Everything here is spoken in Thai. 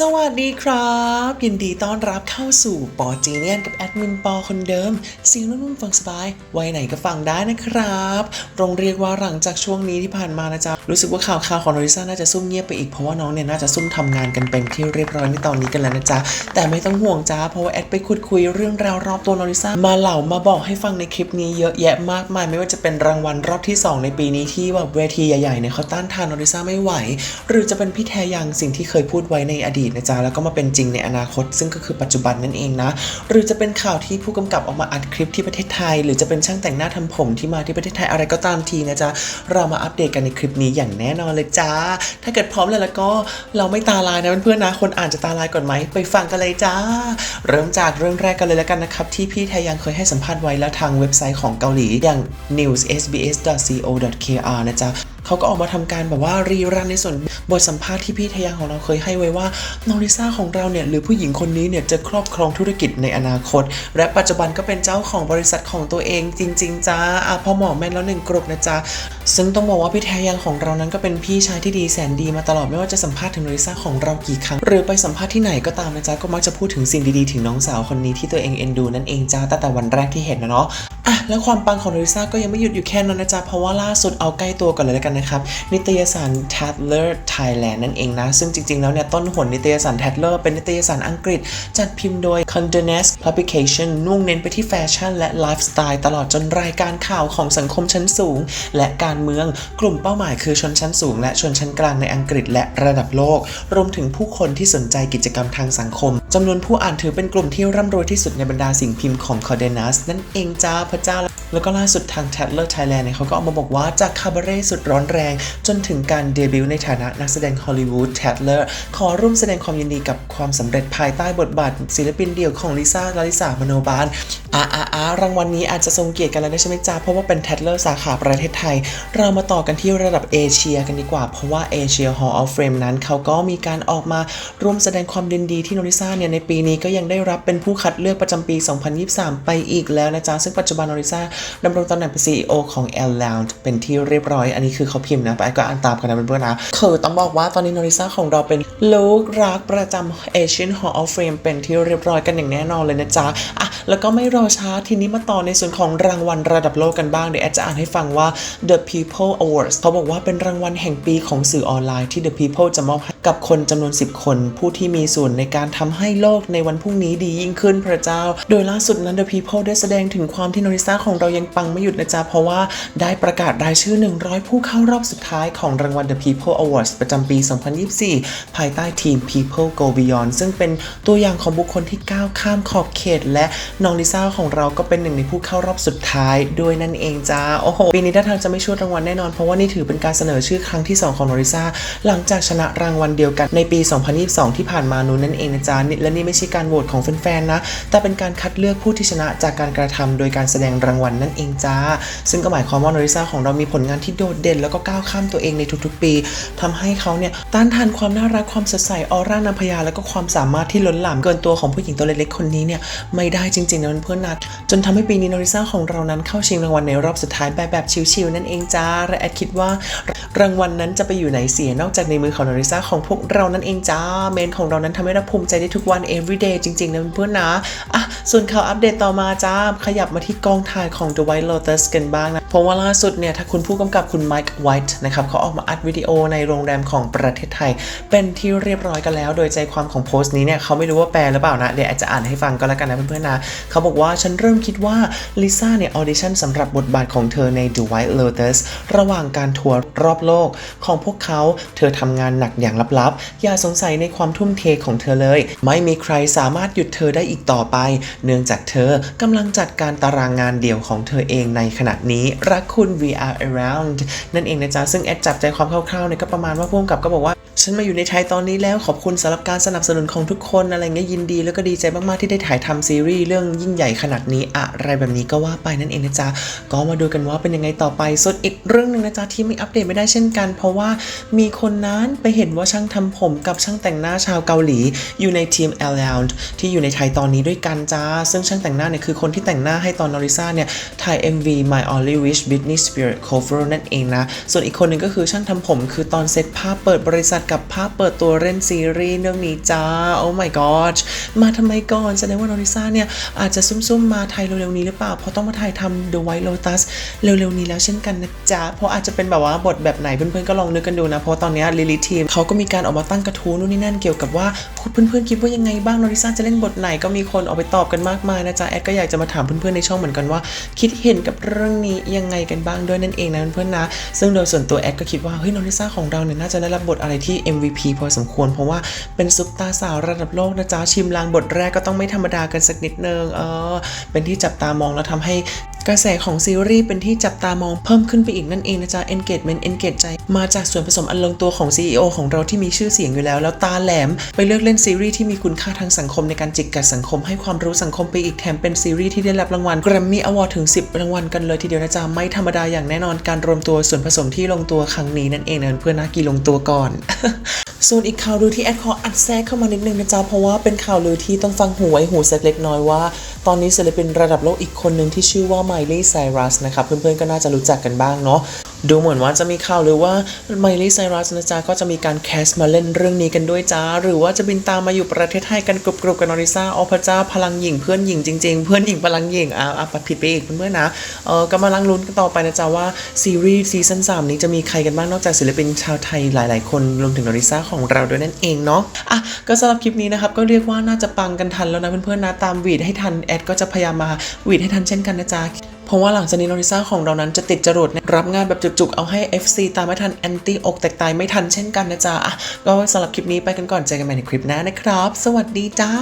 สวัสดีครับ ยินดีต้อนรับเข้าสู่ปอจีเนียนกับแอดมินปอคนเดิมเสียงนุ่มๆฟังสบายวัยไหนก็ฟังได้นะครับตรงเรียกว่าหลังจากช่วงนี้ที่ผ่านมานะจ๊ะรู้สึกว่าข่าวข่าวของโนริซ่าน่าจะซุ่มเงียบไปอีกเพราะว่าน้องเนี่ยน่าจะซุ่มทำงานกันเป็นที่เรียบร้อยในตอนนี้กันแล้วนะจ๊ะแต่ไม่ต้องห่วงจ้าเพราะว่าแอดไปคุยคุยเรื่องราวรอบตัวโนริซ่ามาเหล่ามาบอกให้ฟังในคลิปนี้เยอะแยะมากมาย ไม่ว่าจะเป็นรางวัลรอบที่สองในปีนี้ที่แบบเวทีใหญ่ๆเนี่ยเขาต้านทานโนริซ่าไม่ไหว หรือจะเป็นพี่แทยังสิ่งที่เคยพูดไว้ในอดีตนะจ๊ะแล้วก็มาเป็นจริงในอนาคต ซึ่งก็คือปัจจุบันนั่นเองนะ หรือจะเป็นข่าวที่ผู้กำกับออกมาอัดคลิปที่ประเทศไทย หรือจะเป็นช่างแต่งหน้าทำผมที่มาที่ประเทศไทยอะไรก็ตามทีนะจ๊ะเรามาอัปเดตกันในคลิปนี้อย่างแน่นอนเลยจ้า ถ้าเกิดพร้อมแล้วแล้วก็เราไม่ตาลายนะเพื่อนๆนะคนอ่านจะตาลายก่อนไหมไปฟังกันเลยจ้า เริ่มจากเรื่องแรกกันเลยแล้วกันนะครับที่พี่ไทยยังเคยให้สัมภาษณ์ไว้แล้วทางเว็บไซต์ของเกาหลีอย่าง news.sbs.co.kr นะจ๊ะ เขาก็ออกมาทำการแบบว่ารีรันในส่วนบทสัมภาษณ์ที่พี่ทยังของเราเคยให้ไว้ว่าน้องลิซ่าของเราเนี่ยหรือผู้หญิงคนนี้เนี่ยจะครอบครองธุรกิจในอนาคต และปัจจุบันก็เป็นเจ้าของบริษัทของตัวเองจริง ๆจ้าอะพอหมอแม่นแล้วหนึ่งกรุบนะจ๊ะซึ่งต้องบอกว่าพี่ทยังของเรานั้นก็เป็นพี่ชายที่ดีแสนดีมาตลอดไม่ว่าจะสัมภาษณ์ถึงนองลิซ่าของเรากี่ครั้ง หรือไปสัมภาษณ์ที่ไหนก็ตามนะจ๊ะก็มักจะพูดถึงสิ่งดีๆ ถึงน้องสาวคนนี้ที่ตัวเองเอ็นดูนั่นเองจ้าตั้งแต่วันแรกที่เห็นนะเนาะ อะแล้วความปังของโนริซ่าก็ยังไม่หยุดอยู่แค่นั้นนะจ๊ะ เพราะว่าล่าสุดเอาใกล้ตัวก่อนเลยแล้วกันนะครับ นิตยสาร Tatler Thailand นั่นเองนะ ซึ่งจริงๆ แล้วเนี่ยต้นหนนิตยสาร Tatler เป็นนิตยสารอังกฤษ จัดพิมพ์โดย Condé Nast Publication นุ่งเน้นไปที่แฟชั่นและไลฟ์สไตล์ตลอดจนรายการข่าวของสังคมชั้นสูง และการเมืองกลุ่มเป้าหมายคือชนชั้นสูง และชนชั้นกลางในอังกฤษและระดับโลก รวมถึงผู้คนที่สนใจกิจกรรมทางสังคมจำนวนผู้อ่านถือเป็นกลุ่มที่ร่ำรวยที่สุดในบรรดาสิ่งพิมพ์ของ Condé Nast นั่นเองจ้าระเจ้า แล้วก็ล่าสุดทาง Tatler Thailand เนี่ยเขาก็ออกมาบอกว่าจากคาบาเร่สุดร้อนแรง จนถึงการเดบิวต์ในฐานะนักแสดงฮอลลีวูด Tatler ขอร่วมแสดงความยินดีกับความสำเร็จภายใต้บทบาทศิลปินเดี่ยวของลิซ่าลาลิสามโนบาลอาอาอารางวัลนี้อาจจะทรงเกียรติกันแล้วใช่ไหมจ๊ะเพราะว่าเป็น Tatler สาขาประเทศไทย เรามาต่อกันที่ระดับเอเชียกันดีกว่า เพราะว่า Asia Hall of Fame นั้นเขาก็มีการออกมาร่วมแสดงความยินดีที่โนริซ่าเนี่ยในปีนี้ก็ยังได้รับเป็นผู้คัดเลือกประจำปี 2023 ไปอีกแล้วนะจ๊ะซึ่งปัจจุบันโนริซ่าดำรงตำแหน่งเป็น CEO ของ L Lounge เป็นที่เรียบร้อย อันนี้คือเขาพิมพ์นะไปก็อ่านตามกันนะเพื่อนๆนะคือต้องบอกว่าตอนนี้โนริซ่าของเราเป็นลูกรักประจำ Asian Hall of Fame เป็นที่เรียบร้อยกันอย่างแน่นอนเลยนะจ๊ะอะแล้วก็ไม่รอช้าทีนี้มาต่อในส่วนของรางวัลระดับโลกกันบ้างเดี๋ยวแอดจะอ่านให้ฟังว่า The People Awards เขาบอกว่าเป็นรางวัลแห่งปีของสื่อออนไลน์ที่ The People จะมอบให้กับคนจำนวน 10 คน ผู้ที่มีส่วนในการทำให้โลกในวันพรุ่งนี้ดียิ่งขึ้นพระเจ้า โดยล่าสุดนั้น The People ได้แสดงถึงความที่นริซ่าของเรายังปังไม่หยุดนะจ๊ะ เพราะว่าได้ประกาศรายชื่อ 100 ผู้เข้ารอบสุดท้ายของรางวัล The People Awards ประจำปี 2024 ภายใต้ทีม People Go Beyond ซึ่งเป็นตัวอย่างของบุคคลที่ก้าวข้ามขอบเขต และน้องลิซ่าของเราก็เป็นหนึ่งในผู้เข้ารอบสุดท้ายด้วยนั่นเองจ้าโอ้โหปีนี้ท่าทางจะไม่ชวดรางวัลแน่นอน เพราะว่านี่ถือเป็นการเสนอชื่อครั้งที่ 2 ของโนริซ่าหลังจากชนะรางวัลเดียวกันในปี 2022 ที่ผ่านมานู้นนั่นเองนะจ๊ะและนี่ไม่ใช่การโหวตของแฟนๆนะแต่เป็นการคัดเลือกผู้ที่ชนะจากการกระทำโดยการแสดงรางวัลนั่นเองจ้า ซึ่งก็หมายความว่าโนริซ่าของเรามีผลงานที่โดดเด่น แล้วก็ก้าวข้ามตัวเองในทุกๆ ปีทำให้เขาเนี่ยต้านทานความน่ารักความสดใสออร่านางพญาแล้วก็ความสามารถที่ล้นหลามเกินตัวของผู้หญิงตัวเล็กๆคนนี้เนี่ยไม่ได้จริงๆนะเพื่อนๆนะจนทำให้ปีนี้โนริซ่าของเรานั้นเข้าชิงรางวัลในรอบสุดท้ายแบบแบบชิวๆนั่นเองจ้าและแอดคิดว่ารางวัลนั้นจะไปอยู่ไหนเสียนอกจากในมือของโนริซ่าของพวกเรานั่นเองจ้าเมนของเรานั้นทำให้เราภูมิใจได้ทุกวัน everyday จริงๆนะเพื่อนนะอะส่วนข่าวอัปเดตต่อมาจ้าขยับมาที่กองถ่ายของ The White Lotus กันบ้างนะ ราะว่าล่าสุดเนี่ยถ้าคุณผู้กำกับคุณ Mike White นะครับเขาออกมาอัดวิดีโอในโรงแรมของประเทศไทย เป็นที่เรียบร้อยกันแล้ว โดยใจความของโพสต์นี้เนี่ยเขาไม่รู้ว่าแปลหรือเปล่านะ เดี๋ยวอาจจะอ่านให้ฟังก็แล้วกันนะเพื่อนๆนะเขาบอกว่าฉันเริ่มคิดว่าลิซ่าเนี่ยออดิชั่นสำหรับบทบาทของเธอใน The White Lotus ระหว่างการทัวร์รอบโลกของพวกเขาเธอทำงานหนักอย่างลับๆ อย่าสงสัยในความทุ่มเทของเธอเลย ไม่มีใครสามารถหยุดเธอได้อีกต่อไป เนื่องจากเธอกำลังจัดการตารางงานเดี่ยวของเธอเองในขณะนี้รักคุณ VR around นั่นเองนะจ๊ะ ซึ่งแอดจับใจความคร่าวๆเนี่ยก็ประมาณว่าพุ่มกับก็บอกว่า ฉันมาอยู่ในไทยตอนนี้แล้วขอบคุณสำหรับการสนับสนุนของทุกคนอะไรเงี้ยยินดีแล้วก็ดีใจมากๆที่ได้ถ่ายทำซีรีส์เรื่องยิ่งใหญ่ขนาดนี้อะไรแบบนี้ก็ว่าไปนั่นเองนะจ๊ะก็มาดูกันว่าเป็นยังไงต่อไปส่วนอีกเรื่องหนึ่งนะจ๊ะที่ไม่อัปเดตไม่ได้เช่นกัน เพราะว่ามีคนนั้นไปเห็นว่าช่างทำผมกับช่างแต่งหน้าชาวเกาหลี อยู่ในทีม L Lounge ที่อยู่ในไทยตอนนี้ด้วยกันจ้าซึ่งช่างแต่งหน้าเนี่ยคือคนที่แต่งหน้าให้ตอนนอริซ่าเนี่ยถ่าย MV My Only Wish Britney Spears cover นั่นเองนะส่วนอีกคนหนึ่งก็คือช่างทำผม คือตอนเซตภาพเปิดบริษัทกับภาพเปิดตัวเล่นซีรีส์เรื่องนี้จ้า โอ้ my god มาทำไมก่อนแสดงว่าน้องลิซ่าเนี่ยอาจจะซุ่มๆมาไทยเร็วๆนี้หรือเปล่า เพราะต้องมาถ่ายทำ The White Lotus เร็วๆนี้แล้วเช่นกันนะจ๊ะ เพราะอาจจะเป็นแบบว่าบทแบบไหนเพื่อนๆก็ลองนึกกันดูนะ เพราะตอนนี้ลิลิทีมเขาก็มีการออกมาตั้งกระทู้นู่นนี่นั่นเกี่ยวกับว่าเพื่อนๆคิดว่ายังไงบ้างน้องลิซ่าจะเล่นบทไหนก็มีคนออกไปตอบกันมากมายนะจ๊ะแอดก็อยากจะมาถามเพื่อนๆในช่องเหมือนกันว่า คิดเห็นกับเรื่องนี้ยังไงกันบ้างด้วยนั่นเองนะเพื่อนๆนะ ซึ่งโดยส่วนตัวแอดก็คิดว่าเฮ้ยน้องลิซ่าของเราเนี่ยน่าจะได้รับบทอะไรที่ MVP พอสมควร เพราะว่าเป็นซุปตาสาวระดับโลกนะจ๊ะชิมลางบทแรกก็ต้องไม่ธรรมดากันสักนิดนึงเออเป็นที่จับตามองแล้วทำให้ กระแสของซีรีส์เป็นที่จับตามองเพิ่มขึ้นไปอีกนั่นเองนะจ๊ะ engagement engage ใจมาจากส่วนผสมอันลงตัวของ CEO ของเราที่มีชื่อเสียงอยู่แล้ว แล้วตาแหลม ไปเลือกเล่นซีรีส์ที่มีคุณค่าทางสังคมในการจิกกัดสังคมให้ความรู้สังคมไปอีกแถมเป็นซีรีส์ที่ได้รับรางวัล Grammy Award ถึง 10 รางวัลกันเลยทีเดียวนะจ๊ะ ไม่ธรรมดาอย่างแน่นอนการรวมตัวส่วนผสมที่ลงตัวครั้งนี้นั่นเองนะเพื่อนนะกี่ลงตัวก่อนส่วนอีกข่าวลือที่แอดขออัดแทรกเข้ามานิดนึงนะจ๊ะเพราะว่าเป็นข่าวลือที่ต้องฟังหูไว้หูสักเล็กน้อยว่า ตอนนี้ศิลปินระดับโลกอีกคนหนึ่งที่ชื่อว่าไมลี่ไซรัสนะครับเพื่อนๆก็น่าจะรู้จักกันบ้างเนาะ ดูเหมือนว่าจะมีข่าวหรือว่าไมลี่ไซรัสนะจ๊ะก็จะมีการแคสมาเล่นเรื่องนี้กันด้วยจ้า หรือว่าจะบินตามมาอยู่ประเทศไทยกันกรุบๆกับนอริซาออพระเจ้าพลังหญิงเพื่อนหญิงจริง ๆ เพื่อนหญิงพลังหญิงอะอะผิดไปอีกเพื่อนๆนะเออก็มาลังลุ้นกันต่อไปนะจ๊ะว่าซีรีส์ซีซั่น3นี้จะมีใครกันบ้างนอกจากศิลปินชาวไทยหลาย ๆ คนรวมถึงนอริซาของเราด้วยนั่นเองเนาะอะก็สำหรับคลิปนี้นะครับก็เรียกว่าน่าจะปังกันทันแล้วนะเพื่อนๆนะตามวีดให้ทันแอดก็จะพยายามมาวีดให้ทันเช่นกันนะจ๊ะ เพราะว่าหลังจากนี้โนริซ่าของเรานั้นจะติดจรวดรับงานแบบจุกๆ เอาให้ FC ตามไม่ทันแอนตี้อกแตกตายไม่ทันเช่นกันนะจ๊ะก็สำหรับคลิปนี้ไปกันก่อนเจอกันใหม่ในคลิปหน้านะครับ สวัสดีจ้า